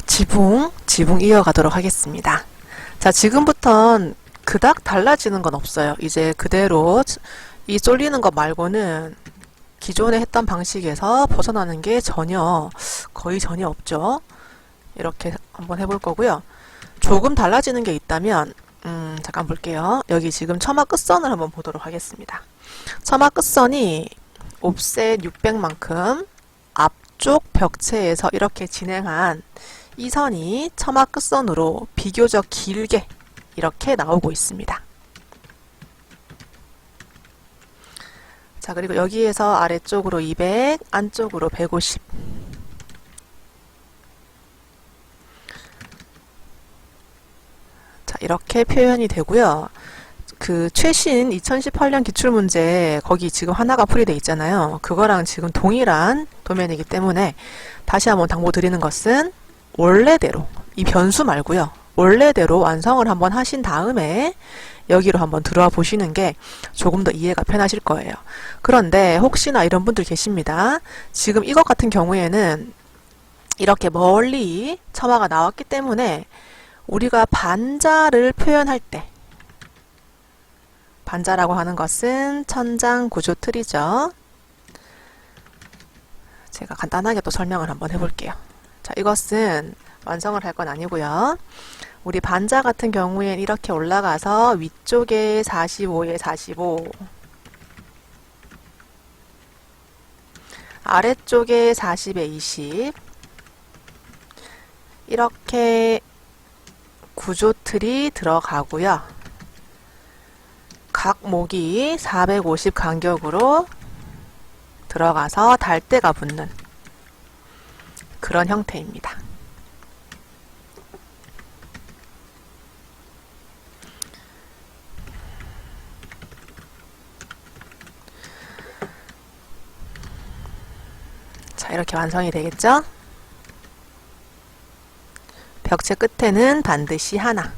지붕, 지붕 이어가도록 하겠습니다. 자, 지금부턴 그닥 달라지는 건 없어요. 이제 그대로 이 쏠리는 것 말고는 기존에 했던 방식에서 벗어나는 게 전혀, 거의 전혀 없죠. 이렇게 한번 해볼 거고요. 조금 달라지는 게 있다면, 음, 잠깐 볼게요. 여기 지금 처마 끝선을 한번 보도록 하겠습니다. 처마 끝선이 옵셋 600만큼 앞쪽 벽체에서 이렇게 진행한 이 선이 처마 끝선으로 비교적 길게 이렇게 나오고 있습니다. 자, 그리고 여기에서 아래쪽으로 200, 안쪽으로 150. 자, 이렇게 표현이 되고요. 그 최신 2018년 기출문제 거기 지금 하나가 풀이돼 있잖아요. 그거랑 지금 동일한 도면이기 때문에 다시 한번 당부 드리는 것은 원래대로 이 변수 말고요. 원래대로 완성을 한번 하신 다음에 여기로 한번 들어와 보시는 게 조금 더 이해가 편하실 거예요. 그런데 혹시나 이런 분들 계십니다. 지금 이것 같은 경우에는 이렇게 멀리 첨화가 나왔기 때문에 우리가 반자를 표현할 때 반자라고 하는 것은 천장 구조 틀이죠. 제가 간단하게 또 설명을 한번 해볼게요. 자, 이것은 완성을 할 건 아니고요. 우리 반자 같은 경우엔 이렇게 올라가서 위쪽에 45에 45 아래쪽에 40에 20 이렇게 구조 틀이 들어가고요. 각 목이 450 간격으로 들어가서 달대가 붙는 그런 형태입니다. 자, 이렇게 완성이 되겠죠? 벽체 끝에는 반드시 하나.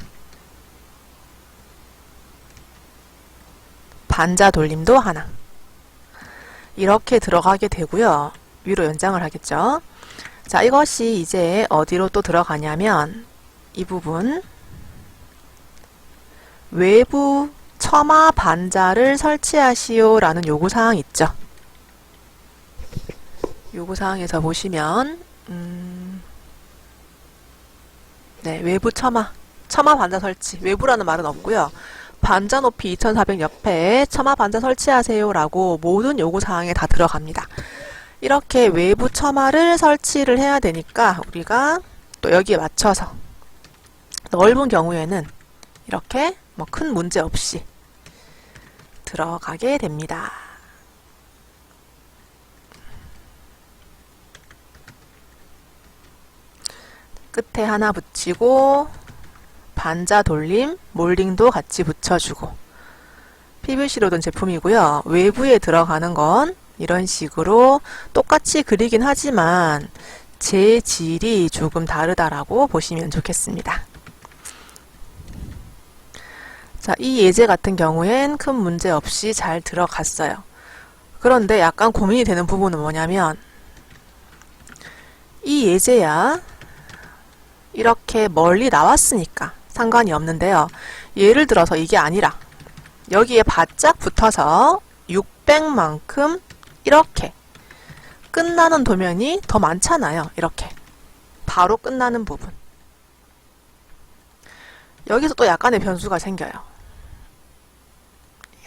반자 돌림도 하나. 이렇게 들어가게 되고요. 위로 연장을 하겠죠. 자, 이것이 이제 어디로 또 들어가냐면 이 부분 외부 처마 반자를 설치하시오 라는 요구사항 있죠. 요구사항에서 보시면 음, 네, 외부 처마 처마 반자 설치 외부라는 말은 없고요. 반자 높이 2400 옆에 처마 반자 설치하세요 라고 모든 요구사항에 다 들어갑니다. 이렇게 외부 처마를 설치를 해야 되니까 우리가 또 여기에 맞춰서 넓은 경우에는 이렇게 뭐 큰 문제 없이 들어가게 됩니다. 끝에 하나 붙이고 반자 돌림, 몰딩도 같이 붙여주고 PVC로 든 제품이고요. 외부에 들어가는 건 이런 식으로 똑같이 그리긴 하지만 재질이 조금 다르다라고 보시면 좋겠습니다. 자, 이 예제 같은 경우엔 큰 문제 없이 잘 들어갔어요. 그런데 약간 고민이 되는 부분은 뭐냐면 이 예제야 이렇게 멀리 나왔으니까 상관이 없는데요. 예를 들어서 이게 아니라 여기에 바짝 붙어서 600만큼 이렇게 끝나는 도면이 더 많잖아요. 이렇게 바로 끝나는 부분. 여기서 또 약간의 변수가 생겨요.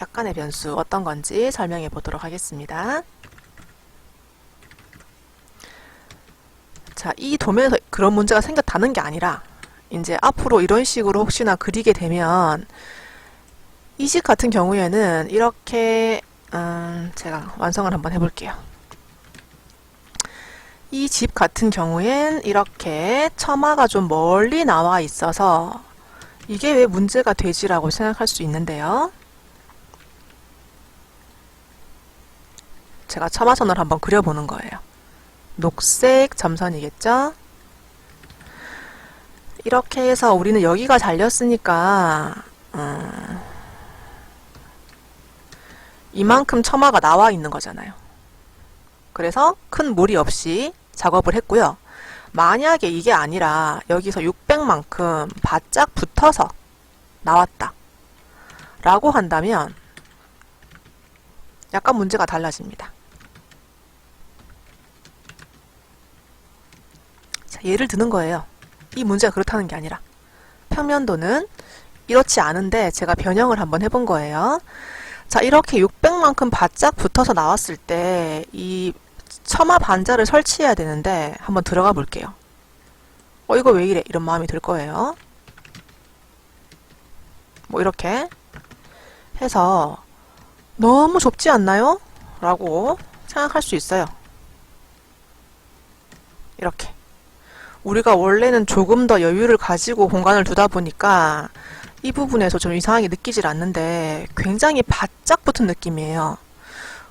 약간의 변수 어떤 건지 설명해 보도록 하겠습니다. 자, 이 도면에서 그런 문제가 생겼다는 게 아니라 이제 앞으로 이런 식으로 혹시나 그리게 되면 이집 같은 경우에는 이렇게 음, 제가 완성을 한번 해볼게요. 이 집 같은 경우엔 이렇게 처마가 좀 멀리 나와 있어서 이게 왜 문제가 되지라고 생각할 수 있는데요. 제가 처마선을 한번 그려보는 거예요. 녹색 점선이겠죠? 이렇게 해서 우리는 여기가 잘렸으니까 음, 이만큼 처마가 나와 있는 거잖아요. 그래서 큰 무리 없이 작업을 했고요. 만약에 이게 아니라 여기서 600만큼 바짝 붙어서 나왔다. 라고 한다면 약간 문제가 달라집니다. 자, 예를 드는 거예요. 이 문제가 그렇다는 게 아니라 평면도는 이렇지 않은데 제가 변형을 한번 해본 거예요. 자, 이렇게 600만큼 바짝 붙어서 나왔을 때 이 처마 반자를 설치해야 되는데 한번 들어가 볼게요. 어, 이거 왜 이래? 이런 마음이 들 거예요. 뭐 이렇게 해서 너무 좁지 않나요? 라고 생각할 수 있어요. 이렇게. 우리가 원래는 조금 더 여유를 가지고 공간을 두다 보니까 이 부분에서 좀 이상하게 느끼질 않는데 굉장히 바짝 붙은 느낌이에요.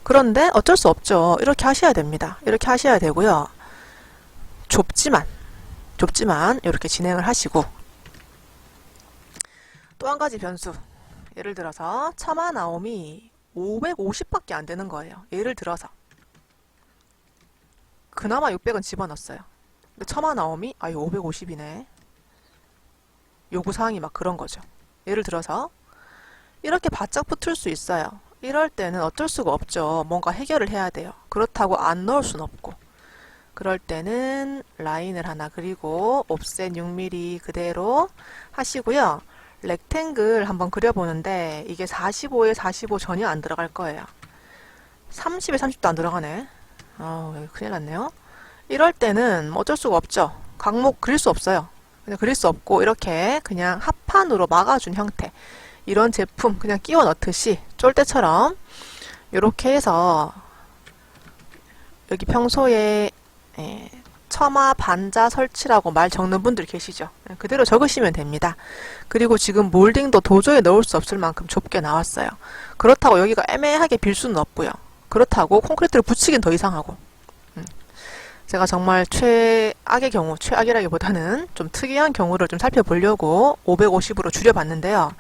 그런데 어쩔 수 없죠. 이렇게 하셔야 됩니다. 이렇게 하셔야 되고요. 좁지만, 좁지만 이렇게 진행을 하시고 또 한 가지 변수. 예를 들어서 처마 나옴이 550밖에 안 되는 거예요. 예를 들어서 그나마 600은 집어넣었어요. 근데 처마 나옴이 아 이거 550이네. 요구사항이 막 그런 거죠. 예를 들어서 이렇게 바짝 붙을 수 있어요. 이럴 때는 어쩔 수가 없죠. 뭔가 해결을 해야 돼요. 그렇다고 안 넣을 순 없고. 그럴 때는 라인을 하나 그리고 옵셋 6mm 그대로 하시고요. 렉탱글 한번 그려보는데 이게 45에 45 전혀 안 들어갈 거예요. 30에 30도 안 들어가네. 아, 큰일 났네요. 이럴 때는 뭐 어쩔 수가 없죠. 강목 그릴 수 없어요. 그릴 수 없고 이렇게 그냥 합판으로 막아준 형태. 이런 제품 그냥 끼워 넣듯이 쫄대처럼 이렇게 해서 여기 평소에 예, 처마 반자 설치라고 말 적는 분들 계시죠? 예, 그대로 적으시면 됩니다. 그리고 지금 몰딩도 도저히 넣을 수 없을 만큼 좁게 나왔어요. 그렇다고 여기가 애매하게 빌 수는 없고요. 그렇다고 콘크리트를 붙이긴 더 이상하고. 음. 제가 정말 최악의 경우, 최악이라기보다는 좀 특이한 경우를 좀 살펴보려고 550으로 줄여봤는데요.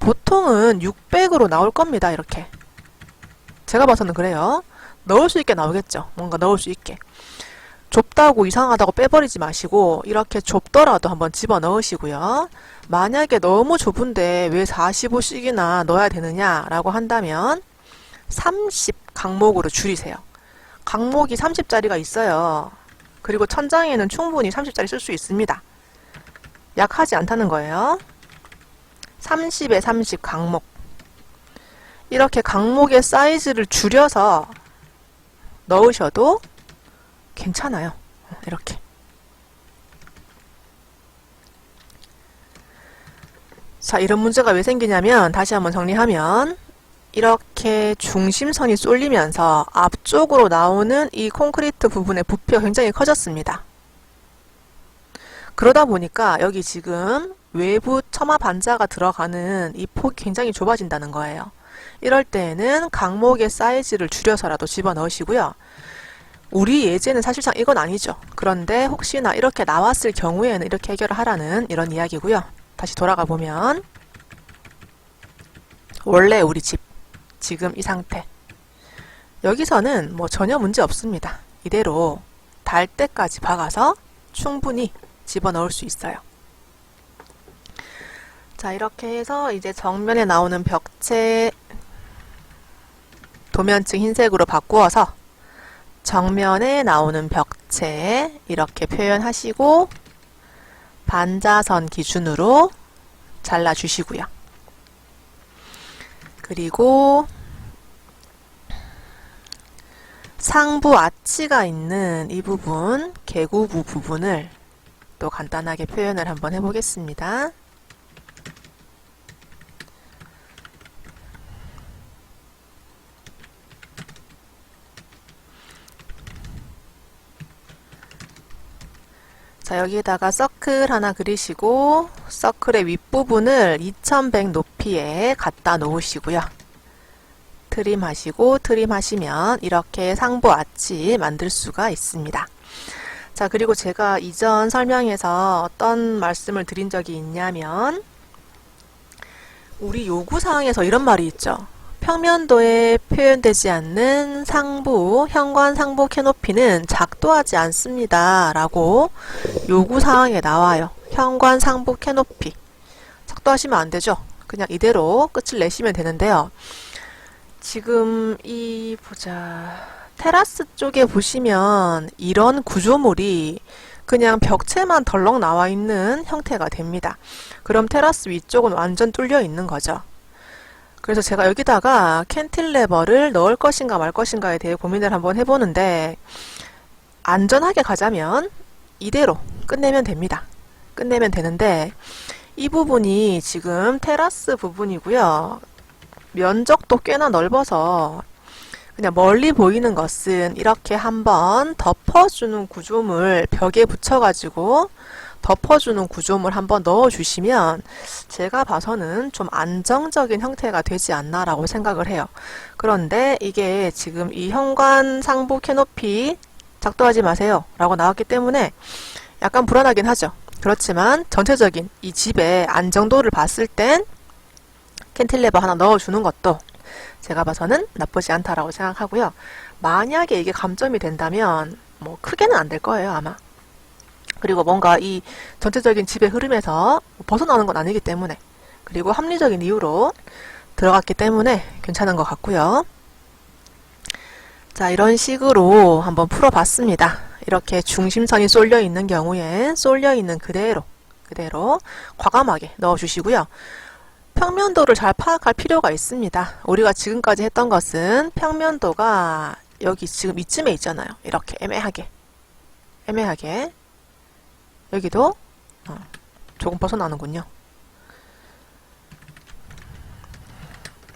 보통은 600으로 나올 겁니다, 이렇게. 제가 봐서는 그래요. 넣을 수 있게 나오겠죠. 뭔가 넣을 수 있게. 좁다고 이상하다고 빼버리지 마시고 이렇게 좁더라도 한번 집어 넣으시고요. 만약에 너무 좁은데 왜 45씩이나 넣어야 되느냐라고 한다면 30 강목으로 줄이세요. 강목이 30짜리가 있어요. 그리고 천장에는 충분히 30짜리 쓸 수 있습니다. 약하지 않다는 거예요. 30에 30 강목. 이렇게 강목의 사이즈를 줄여서 넣으셔도 괜찮아요. 이렇게. 자, 이런 문제가 왜 생기냐면, 다시 한번 정리하면, 이렇게 중심선이 쏠리면서 앞쪽으로 나오는 이 콘크리트 부분의 부피가 굉장히 커졌습니다. 그러다 보니까 여기 지금 외부 처마 반자가 들어가는 이 폭이 굉장히 좁아진다는 거예요. 이럴 때에는 강목의 사이즈를 줄여서라도 집어넣으시고요. 우리 예제는 사실상 이건 아니죠. 그런데 혹시나 이렇게 나왔을 경우에는 이렇게 해결을 하라는 이런 이야기고요. 다시 돌아가 보면 원래 우리 집 지금 이 상태 여기서는 뭐 전혀 문제 없습니다. 이대로 달 때까지 박아서 충분히 집어넣을 수 있어요. 자 이렇게 해서 이제 정면에 나오는 벽체 도면층 흰색으로 바꾸어서 정면에 나오는 벽체 이렇게 표현하시고 반자선 기준으로 잘라주시고요. 그리고 상부 아치가 있는 이 부분, 개구부 부분을 또 간단하게 표현을 한번 해보겠습니다. 자, 여기에다가 서클 하나 그리시고, 서클의 윗부분을 2100 높이에 갖다 놓으시고요. 트림 하시면 이렇게 상부 아치 만들 수가 있습니다. 자, 그리고 제가 이전 설명에서 어떤 말씀을 드린 적이 있냐면, 우리 요구 사항에서 이런 말이 있죠. 평면도에 표현되지 않는 상부, 현관 상부 캐노피는 작동하지 않습니다. 라고 요구사항에 나와요. 현관 상부 캐노피. 작동하시면 안 되죠. 그냥 이대로 끝을 내시면 되는데요. 지금 이 보자 테라스 쪽에 보시면 이런 구조물이 그냥 벽체만 덜렁 나와 있는 형태가 됩니다. 그럼 테라스 위쪽은 완전 뚫려 있는 거죠. 그래서 제가 여기다가 캔틸레버를 넣을 것인가 말 것인가에 대해 고민을 한번 해보는데 안전하게 가자면 이대로 끝내면 됩니다. 끝내면 되는데 이 부분이 지금 테라스 부분이고요. 면적도 꽤나 넓어서 그냥 멀리 보이는 것은 이렇게 한번 덮어주는 구조물 벽에 붙여가지고 덮어주는 구조물 한번 넣어주시면 제가 봐서는 좀 안정적인 형태가 되지 않나라고 생각을 해요. 그런데 이게 지금 이 현관 상부 캐노피 작동하지 마세요 라고 나왔기 때문에 약간 불안하긴 하죠. 그렇지만 전체적인 이 집의 안정도를 봤을 땐 캔틸레버 하나 넣어주는 것도 제가 봐서는 나쁘지 않다라고 생각하고요. 만약에 이게 감점이 된다면 뭐 크게는 안 될 거예요, 아마. 그리고 뭔가 이 전체적인 집의 흐름에서 벗어나는 건 아니기 때문에 그리고 합리적인 이유로 들어갔기 때문에 괜찮은 것 같고요. 자, 이런 식으로 한번 풀어봤습니다. 이렇게 중심선이 쏠려 있는 경우에 쏠려 있는 그대로 그대로 과감하게 넣어주시고요. 평면도를 잘 파악할 필요가 있습니다. 우리가 지금까지 했던 것은 평면도가 여기 지금 이쯤에 있잖아요. 이렇게 애매하게 애매하게 여기도 어, 조금 벗어나는군요.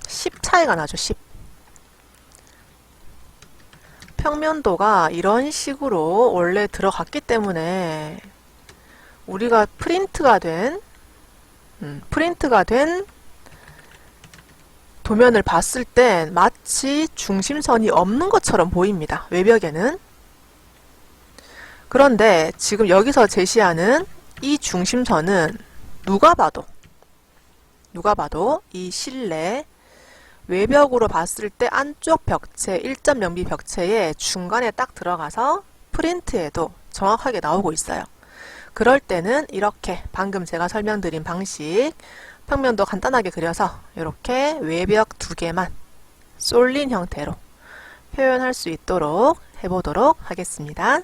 10 차이가 나죠. 10 평면도가 이런 식으로 원래 들어갔기 때문에 우리가 프린트가 된 음, 프린트가 된 도면을 봤을 땐 마치 중심선이 없는 것처럼 보입니다. 외벽에는. 그런데 지금 여기서 제시하는 이 중심선은 누가 봐도 누가 봐도 이 실내 외벽으로 봤을 때 안쪽 벽체 1.0B 벽체의 중간에 딱 들어가서 프린트에도 정확하게 나오고 있어요. 그럴 때는 이렇게 방금 제가 설명드린 방식 평면도 간단하게 그려서 이렇게 외벽 두 개만 쏠린 형태로 표현할 수 있도록 해보도록 하겠습니다.